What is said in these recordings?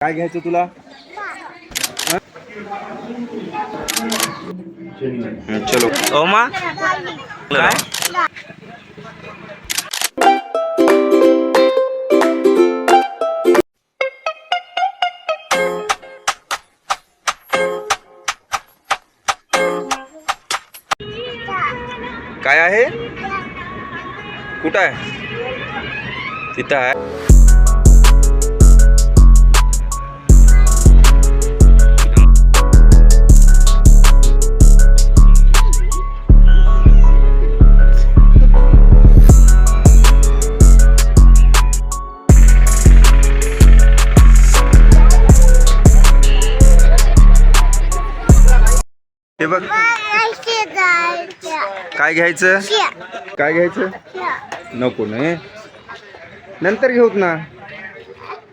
काय घ्यायचं तुला? हं, चलो. ओमा काय? काय आहे? कुठं आहे? तिथं आहे. हे बघ. काय घ्यायचं? काय घ्यायचं? नको नाही नंतर घेऊत ना.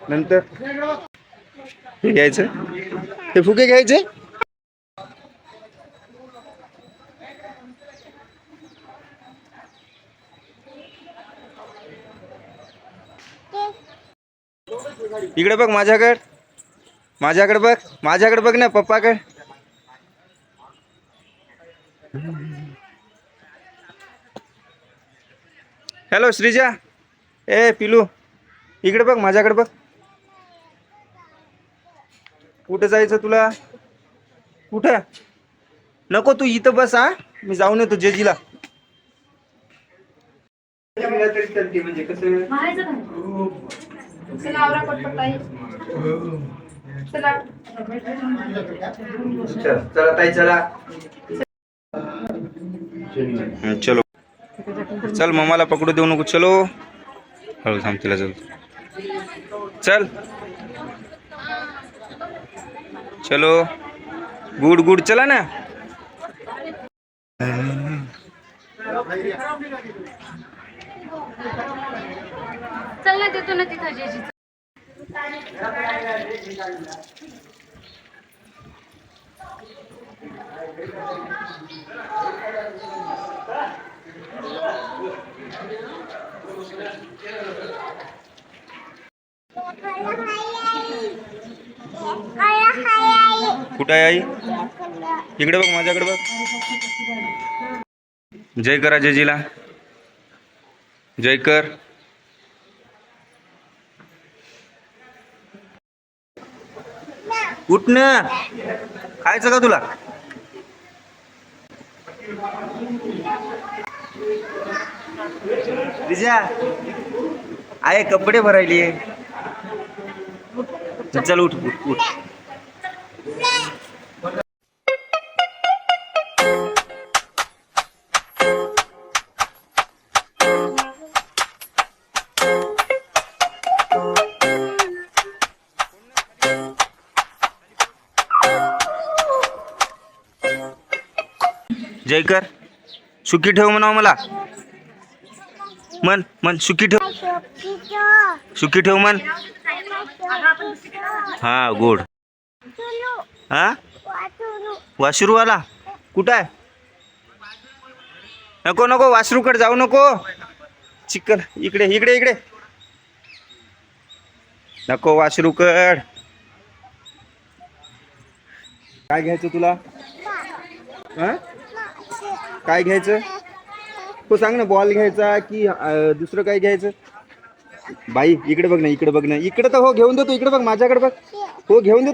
नंतर. हे घ्यायचं. हे फुगे घ्यायचे? इकडे बघ माझ्याकडे. माझ्याकडे बघ. माझ्याकडे बघ ना पप्पाकडे. हॅलो श्रीजा ए पिलू. इकडे बघ माझ्याकडे बघ. कुठं जायचं तुला? कुठं? नको तू इथं बस हा. मी जाऊन येतो जेजीला. म्हणजे कसं चला ताई. चला. चल. चला मम्माला पकडू देऊ नको चलो। हळू थांब चल चल। चलो। गुड गुड, चला ना। चल ना ना कुठं आहे आई? इकडे बघ माझ्याकडे बघ. जय करा जयजीला जय कर. उठ ना. खायचं का तुला? रिजा आहे कपडे भरायली. चल उठ उठ उठ. जयकर सुखी ठेव म्हणावं मला. मन मन सुखी ठेव. सुखी ठेव मन. हा गोड. हा? वासरूवाला कुठं आहे नको नको वासरूकडे जाऊ नको. चिकन इकडे इकडे इकडे. नको वासरूकड. काय घ्यायचं तुला? हा? काय घ्यायचं? हो सांग ना बॉल घ्यायचा की अं, दुसरं काय घ्यायचं? बाई इकडे बघ ना इकडे बघ ना. इकडे तर हो घेऊन देतो इकडे बघ माझ्याकडे बघ. हो घेऊन देतो.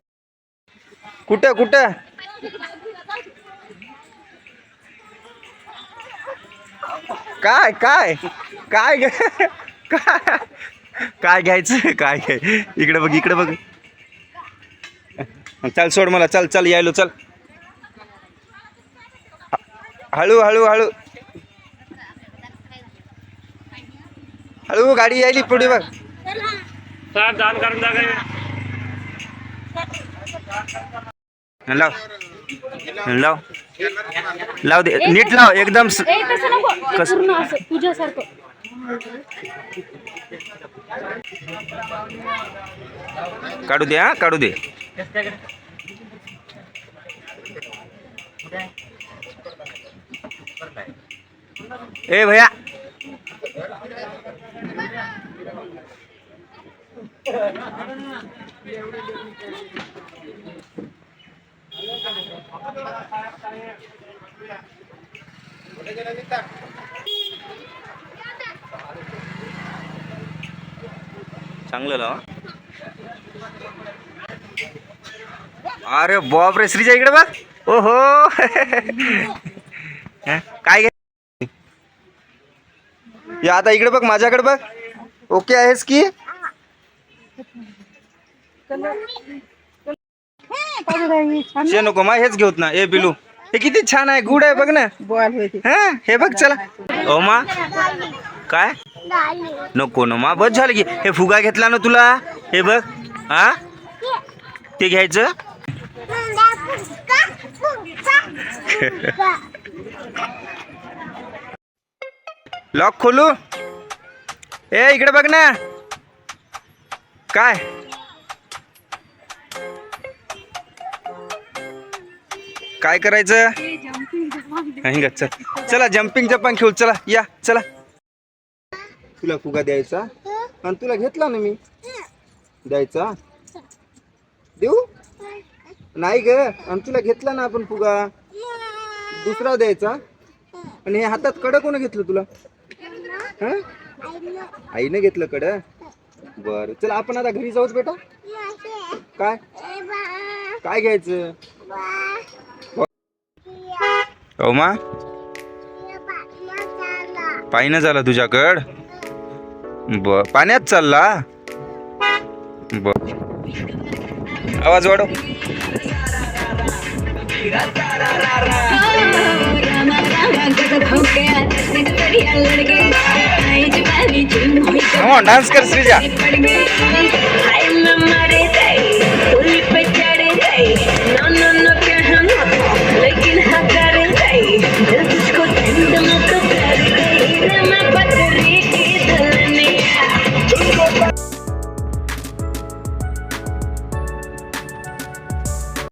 कुठं कुठं? काय काय? काय घ्या- काय? काय घ्यायचं? काय घ्याय इकडे बघ इकडे बघ. चल सोड मला चल चल यायलो चल. हळू हळू हळू. हळू गाडी यायली पुढे बघ. लाव. लाव. लाव दे. नीट लाव एकदम स- ए तसं नको. कसं? पूर्ण असं तुझ्यासारखं. काढू दे हा काढू दे. ए भैया. चांगलं अरे बाप रे श्रीजा इकडे बघ. ओहो. हं? काय आता इकडे बघ, माझ्याकडे बघ. ओके आहेस की? शे नको मा हेच घेऊत ना. ए बिलू. हे किती छान आहे गुड आहे बघ ना. हा हे बघ चला. ओ मा. काय? नको ना मा. बस झालं की. हे फुगा घेतला ना तुला? हे बघ. हा? ते घ्यायचं? लॉक खोलू. ए इकडे बघ ना. काय? काय करायचं? हिंग चल. चला जम्पिंग जपान खेळू. चला या चला. तुला फुगा द्यायचा. आणि तुला घेतला ना मी. द्यायचा. देऊ? नाही ग. आणि तुला घेतला ना आपण फुगा. दुसरा द्यायचा. आणि हे हातात कडं कोण घेतलं तुला? आईनं घेतलं कडं. बर. चल आपण आता घरी जाऊच बेटा. काय? काय घ्यायचं? हो मा. पायीनं झाला तुझ्याकड? बर पाण्यात चालला? बर आवाज वाढव. डान्स कर श्रीजा I'm